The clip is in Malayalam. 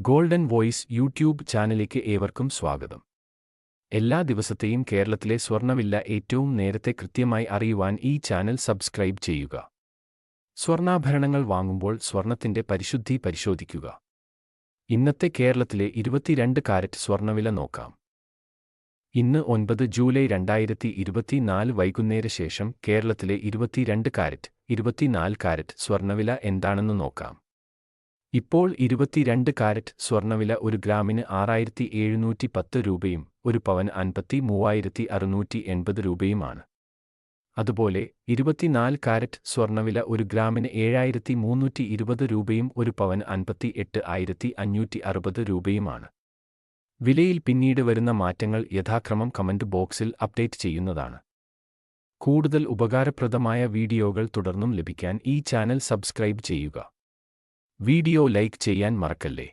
ഗോൾഡൻ വോയിസ് യൂട്യൂബ് ചാനലിലേക്ക് ഏവർക്കും സ്വാഗതം. എല്ലാ ദിവസത്തെയും കേരളത്തിലെ സ്വർണവില ഏറ്റവും നേരത്തെ കൃത്യമായി അറിയുവാൻ ഈ ചാനൽ സബ്സ്ക്രൈബ് ചെയ്യുക. സ്വർണാഭരണങ്ങൾ വാങ്ങുമ്പോൾ സ്വർണത്തിന്റെ പരിശുദ്ധി പരിശോധിക്കുക. ഇന്നത്തെ കേരളത്തിലെ ഇരുപത്തിരണ്ട് കാരറ്റ് സ്വർണവില നോക്കാം. ഇന്ന് ഒൻപത് ജൂലൈ രണ്ടായിരത്തി ഇരുപത്തിനാല് വൈകുന്നേര ശേഷം കേരളത്തിലെ ഇരുപത്തിരണ്ട് കാരറ്റ് ഇരുപത്തിനാല് കാരറ്റ് സ്വർണവില എന്താണെന്ന് നോക്കാം. ഇപ്പോൾ ഇരുപത്തിരണ്ട് കാരറ്റ് സ്വർണവില ഒരു ഗ്രാമിന് ആറായിരത്തി എഴുന്നൂറ്റി പത്ത് രൂപയും ഒരു പവൻ അൻപത്തി മൂവായിരത്തി അറുന്നൂറ്റി എൺപത് രൂപയുമാണ്. അതുപോലെ ഇരുപത്തിനാല് കാരറ്റ് സ്വർണവില ഒരു ഗ്രാമിന് ഏഴായിരത്തി മൂന്നൂറ്റി ഇരുപത് രൂപയും ഒരു പവൻ അൻപത്തി എട്ട് ആയിരത്തി അഞ്ഞൂറ്റി അറുപത് രൂപയുമാണ്. വിലയിൽ പിന്നീട് വരുന്ന മാറ്റങ്ങൾ യഥാക്രമം കമന്റ് ബോക്സിൽ അപ്ഡേറ്റ് ചെയ്യുന്നതാണ്. കൂടുതൽ ഉപകാരപ്രദമായ വീഡിയോകൾ തുടർന്നും ലഭിക്കാൻ ഈ ചാനൽ സബ്സ്ക്രൈബ് ചെയ്യുക. വീഡിയോ ലൈക്ക് ചെയ്യാൻ മറക്കല്ലേ